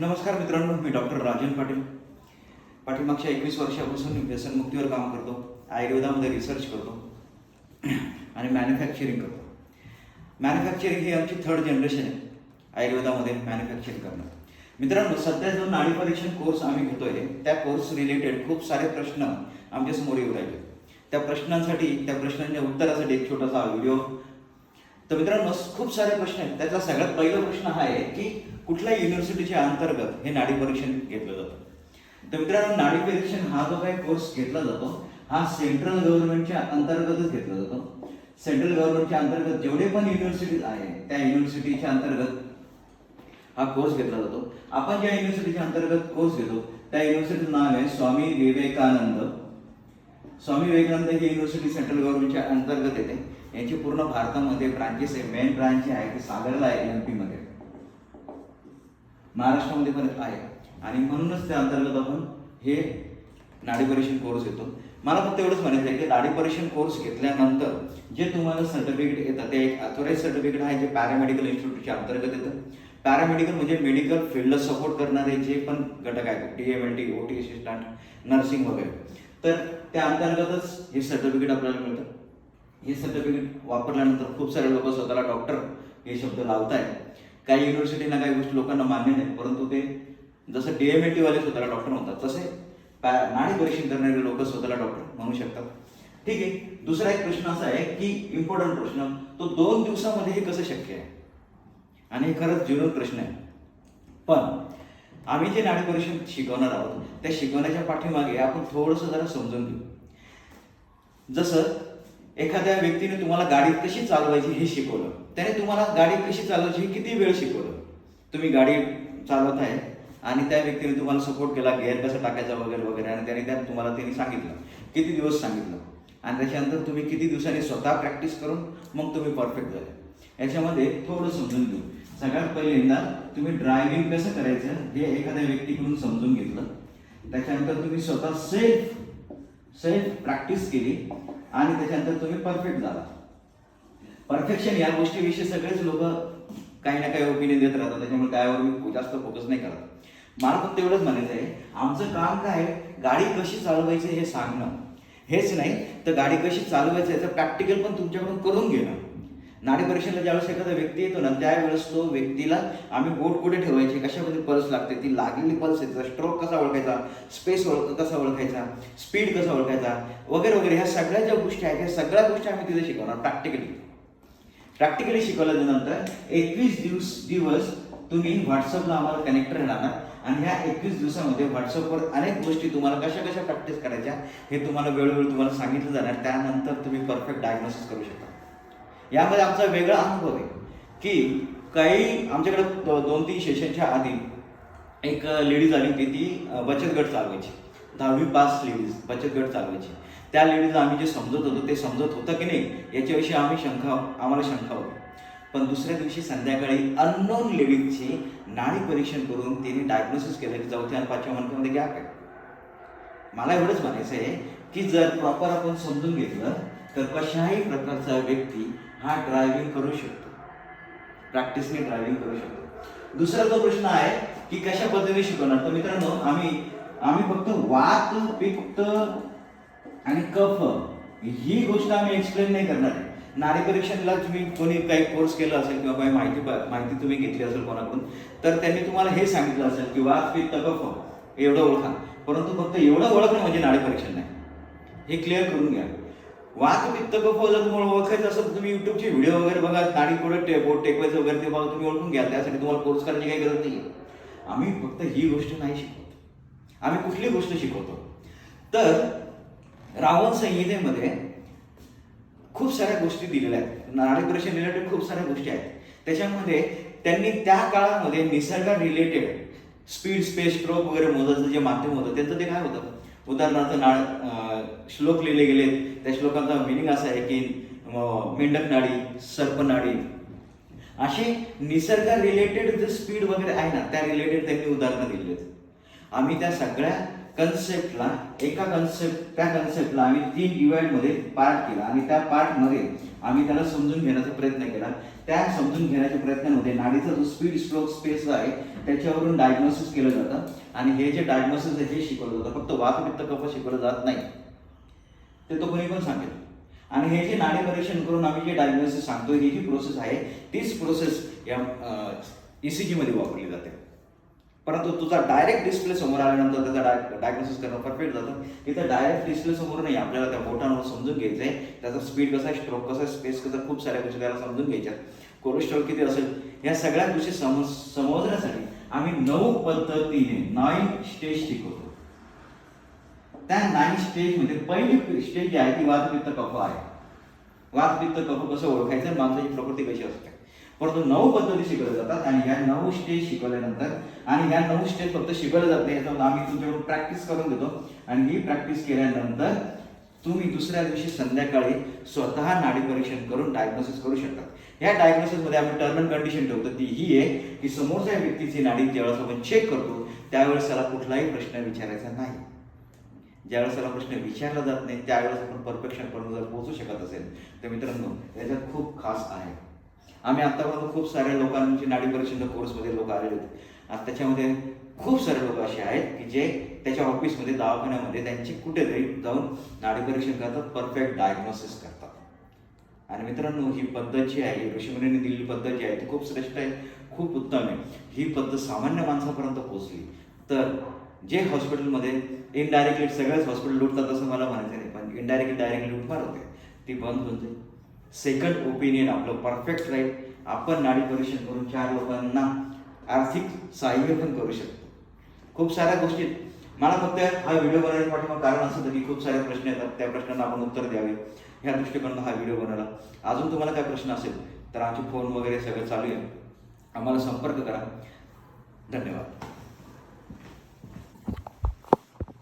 नमस्कार मित्रांनो मी डॉक्टर राजन पाटील. पाठीमागच्या एकवीस वर्षापासून व्यसनमुक्तीवर काम करतो आयुर्वेदामध्ये रिसर्च करतो आणि मॅन्युफॅक्चरिंग करतो. मॅन्युफॅक्चरिंग ही आमची थर्ड जनरेशन आहे आयुर्वेदामध्ये मॅन्युफॅक्चरिंग करणं. मित्रांनो सध्या जो नाडी परीक्षण कोर्स आम्ही घेतोय त्या कोर्स रिलेटेड खूप सारे प्रश्न आमच्यासमोर येऊ राहिले. त्या प्रश्नांसाठी त्या प्रश्नांच्या उत्तरासाठी एक छोटासा व्हिडिओ तर मित्रांनो खूप सारे प्रश्न आहेत. त्याचा सगळ्यात पहिला प्रश्न हा आहे की कुठल्या युनिव्हर्सिटीच्या अंतर्गत हे नाडी परीक्षण घेतलं जातं? तर मित्रांनो नाडी परीक्षण हा जो काही कोर्स घेतला जातो हा सेंट्रल गव्हर्नमेंटच्या अंतर्गतच घेतला जातो. सेंट्रल गव्हर्नमेंटच्या अंतर्गत जेवढे पण युनिव्हर्सिटीज आहे त्या युनिव्हर्सिटीच्या अंतर्गत हा कोर्स घेतला जातो. आपण ज्या युनिव्हर्सिटीच्या अंतर्गत कोर्स घेतो त्या युनिव्हर्सिटीचं नाव आहे स्वामी विवेकानंद. स्वामी विवेकानंद ही युनिव्हर्सिटी सेंट्रल गव्हर्नमेंटच्या अंतर्गत येते. यांची पूर्ण भारतामध्ये ब्रांचेस आहे. मेन ब्रांच आहे ती सागरला आहे एममध्ये. महाराष्ट्रामध्ये पण आहे. आणि म्हणूनच त्या अंतर्गत आपण हे नाडी परीक्षण कोर्स घेतो. मला फक्त एवढंच म्हणायचं आहे की नाडी परीक्षण कोर्स घेतल्यानंतर जे तुम्हाला सर्टिफिकेट येतं ते एक अथोराईज सर्टिफिकेट आहे जे पॅरामेडिकल इन्स्टिट्यूटच्या अंतर्गत येतं. पॅरामेडिकल म्हणजे मेडिकल फील्डला सपोर्ट करणारे जे पण घटक आहेत D M L T O T assistant nursing वगैरे. तर त्या अंतर्गतच हे सर्टिफिकेट आपल्याला मिळतं. हे सर्टिफिकेट वापरल्यानंतर खूप सारे लोक स्वतःला डॉक्टर हे शब्द लावत आहेत काही युनिव्हर्सिटीना काही गोष्टी लोकांना मान्य नाही परंतु ते जसं डी एम ए टीवाले स्वतःला डॉक्टर म्हणतात तसे नाणी परीक्षण करणारे लोक स्वतःला डॉक्टर म्हणू शकतात. ठीक आहे दुसरा एक प्रश्न असा आहे की इम्पॉर्टंट प्रश्न तो दोन दिवसामध्ये हे कसं शक्य आहे? आणि हे खरंच जीवन प्रश्न आहे. पण आम्ही जे नाणी परीक्षण शिकवणार आहोत त्या शिकवण्याच्या पाठीमागे आपण थोडंसं जरा समजून घेऊ. जसं एखाद्या व्यक्तीने तुम्हाला गाडी कशी चालवायची हे शिकवलं. त्याने तुम्हाला गाडी कशी चालवायची हे किती वेळ शिकवलं. तुम्ही गाडी चालवत आहे आणि त्या व्यक्तीने तुम्हाला सपोर्ट केला गेअर कसं टाकायचा वगैरे वगैरे आणि त्याने त्या तुम्हाला त्यांनी सांगितलं. किती दिवस सांगितलं. आणि त्याच्यानंतर तुम्ही किती दिवसांनी स्वतः प्रॅक्टिस करून मग तुम्ही परफेक्ट झाले. याच्यामध्ये थोडं समजून घेऊ. सगळ्यात पहिल्यांदा तुम्ही ड्रायव्हिंग कसं करायचं हे एखाद्या व्यक्तीकडून समजून घेतलं. त्याच्यानंतर तुम्ही स्वतः सेल्फ सेल्फ प्रॅक्टिस केली. आणि त्याच्यानंतर तुम्ही परफेक्ट झाला. परफेक्शन या गोष्टीविषयी सगळेच लोक काही ना काही ओपिनियन देत राहतात. त्याच्यामुळे त्यावर मी जास्त फोकस नाही करत. मला फक्त एवढंच म्हणायचं आहे आमचं काम काय आहे? गाडी कशी चालवायची हे सांगणं. हेच नाही तर गाडी कशी चालवायचं याचं प्रॅक्टिकल पण तुमच्याकडून करून घेणं. नाडी परीक्षेला ज्यावेळेस एखादा व्यक्ती येतो ना त्यावेळेस तो व्यक्तीला आम्ही बोट कुठे ठेवायची कशामध्ये पल्स लागते ती लागलेली पल्स आहे स्ट्रोक कसा ओळखायचा स्पेस ओळख कसा ओळखायचा स्पीड कसा ओळखायचा वगैरे वगैरे ह्या सगळ्या ज्या गोष्टी आहेत ह्या सगळ्या गोष्टी आम्ही तिथे शिकवणार प्रॅक्टिकली प्रॅक्टिकली शिकवल्यानंतर एकवीस दिवस दिवस तुम्ही व्हॉट्सअपला आम्हाला कनेक्ट राहणार आणि ह्या एकवीस दिवसामध्ये व्हॉट्सअपवर अनेक गोष्टी तुम्हाला कशा कशा प्रॅक्टिस करायच्या हे तुम्हाला वेळोवेळी तुम्हाला सांगितलं जाणार त्यानंतर तुम्ही परफेक्ट डायग्नोसिस करू शकता. यामध्ये आमचा वेगळा अनुभव आहे की काही आमच्याकडे दोन तीन सेशनच्या आधी एक लेडीज आली होती ती बचत गट चालवायची. दहावी पास लेडीज बचत गट चालवायची. त्या लेडीज आम्ही जे समजत होतो ते समजत होतं की नाही याच्याविषयी आम्ही शंका आम्हाला शंका होती. पण दुसऱ्या दिवशी संध्याकाळी अननोन लेडीजची नाडी परीक्षण करून तिने डायग्नोसिस केलं की चौथ्या आणि पाचव्या मणक्यामध्ये गॅप आहे मला एवढंच म्हणायचं आहे की जर प्रॉपर आपण समजून घेतलं तर कशाही प्रकारचा व्यक्ती हा ड्रायव्हिंग करू शकतो. प्रॅक्टिसने ड्रायव्हिंग करू शकतो. दुसरा जो प्रश्न आहे की कशा पद्धतीने शिकवणार? तर मित्रांनो आम्ही आम्ही फक्त वात पित्त आणि कफ ही गोष्ट आम्ही एक्सप्लेन नाही करणार. आहे नाडी परीक्षणला तुम्ही कोणी काही कोर्स केला असेल किंवा काही माहिती माहिती तुम्ही घेतली असेल कोणाकडून तर त्यांनी तुम्हाला हे सांगितलं असेल की वात पित्त कफ एवढं ओळखा. परंतु फक्त एवढं ओळखणं म्हणजे नाडी परीक्षण नाही. हे क्लिअर करून घ्या. वात पित्त कफ तुम्हाला ओळखायचं असं तुम्ही युट्यूबचे व्हिडिओ वगैरे बघा नाडी पुढे टे बोट टेकवायचं वगैरे ते बघा तुम्ही ओळखून घ्या त्यासाठी तुम्हाला कोर्स करायची काही गरज नाही आम्ही फक्त ही गोष्ट नाही शिकवतो. आम्ही कुठली गोष्ट शिकवतो? तर रावण संहितेमध्ये खूप साऱ्या गोष्टी दिलेल्या आहेत. नाडी परीक्षण रिलेटेड खूप साऱ्या गोष्टी आहेत. त्याच्यामध्ये त्यांनी त्या काळामध्ये निसर्गा रिलेटेड स्पीड स्पेस स्ट्रोक वगैरे मोजायचं जे माध्यम होतं त्यांचं ते काय होतं? उदाहरणार्थ नाळ श्लोक लिहिले गेले त्या श्लोकांचा मिनिंग असा आहे की मेंढक नाडी सर्पनाडी असे निसर्गा रिलेटेड जे स्पीड वगैरे आहे ना त्या रिलेटेड त्यांनी उदाहरणं दिली आहेत. आम्ही त्या सगळ्या कन्सेप्टला एका कन्सेप्ट त्या कन्सेप्टला आम्ही तीन डिवाइडमध्ये पार्ट केला. आणि त्या पार्टमध्ये आम्ही त्याला समजून घेण्याचा प्रयत्न केला. त्या समजून घेण्याच्या प्रयत्नामध्ये नाडीचा जो स्पीड स्ट्रोक स्पेस आहे त्याच्यावरून डायग्नोसिस केलं जातं. आणि हे जे डायग्नोसिस आहे हे शिकवलं जातं. फक्त वात पित्त कफ शिकवलं जात नाही. ते तो कोणी पण सांगेल. आणि हे जे नाडी परीक्षण करून आम्ही जे डायग्नोसिस सांगतो ही जी प्रोसेस आहे तीच प्रोसेस या ई सी जीमध्ये वापरली जाते. परंतु तुझा डायरेक्ट डिस्प्ले समोर आल्यानंतर त्याचा डायग्नोसिस करणं परफेक्ट जातं. इथं डायरेक्ट डिस्प्ले समोर नाही आपल्याला त्या बोटांवर समजून घ्यायचं आहे त्याचा स्पीड कसा आहे स्ट्रोक कसा आहे स्पेस कसा खूप साऱ्या गोष्टी त्याला समजून घ्यायच्या. कोलेस्ट्रॉल किती असेल या सगळ्या गोष्टी समज समजण्यासाठी आम्ही नऊ पद्धतीने नाईन स्टेज शिकवतो. त्या नाईन स्टेज म्हणजे पहिली स्टेज जी आहे ती वातपित्त कफ आहे. वातपित्त कफ कसं ओळखायचं? माणसाची प्रकृती कशी असते? परंतु नऊ पद्धती शिकवल्या जातात आणि ह्या नऊ स्टेज शिकवल्यानंतर आणि ह्या नऊ स्टेज फक्त शिकवल्या जात नाही याच्यावर आम्ही तुमच्याकडून प्रॅक्टिस करून देतो आणि ही प्रॅक्टिस केल्यानंतर तुम्ही दुसऱ्या दिवशी संध्याकाळी स्वतः नाडी परीक्षण करून डायग्नोसिस करू शकता. या डायग्नोसिसमध्ये आम्ही टर्म अँड कंडिशन ठेवतो. ती ही आहे की समोरच्या व्यक्तीची नाडी ज्यावेळेस आपण चेक करतो त्यावेळेस त्याला कुठलाही प्रश्न विचारायचा नाही. ज्यावेळेस त्याला प्रश्न विचारला जात नाही त्यावेळेस आपण परफेक्शन पर्यंत जर पोहोचू शकत असेल तर मित्रांनो याच्यात खूप खास आहे. आम्ही आतापर्यंत खूप साऱ्या लोकांची नाडी परीक्षण कोर्समध्ये लोक आलेले होते. आता त्याच्यामध्ये खूप सारे लोक असे आहेत की जे त्याच्या ऑफिसमध्ये दवाखान्यामध्ये त्यांची कुठेतरी जाऊन नाडी परीक्षण करतात परफेक्ट डायग्नोसिस करतात. आणि मित्रांनो ही पद्धत जी आहे ऋषीमुनींनी दिलेली पद्धत जी आहे ती खूप श्रेष्ठ आहे खूप उत्तम आहे. ही पद्धत सामान्य माणसापर्यंत पोहोचली. तर जे हॉस्पिटलमध्ये इनडायरेक्टली सगळेच हॉस्पिटल लुटतात असं मला म्हणायचं नाही पण इनडायरेक्टली डायरेक्टली लुटमार होते. ती बंद होऊन जाईल. सेकंड ओपिनियन आपलं परफेक्ट राहील आपण नाडी परीक्षण करून चार लोकांना आर्थिक सहाय्य पण करू शकतो. खूप साऱ्या गोष्टी आहेत. मला फक्त हा व्हिडिओ बनवण्याचं पाठीमागं कारण असं की खूप सारे प्रश्न येतात. त्या प्रश्नांना आपण उत्तर द्यावे. ह्या दृष्टिकोन हा व्हिडिओ बनवला. अजून तुम्हाला काय प्रश्न असेल तर आमचे फोन वगैरे सगळं चालू आहे. आम्हाला संपर्क करा. धन्यवाद.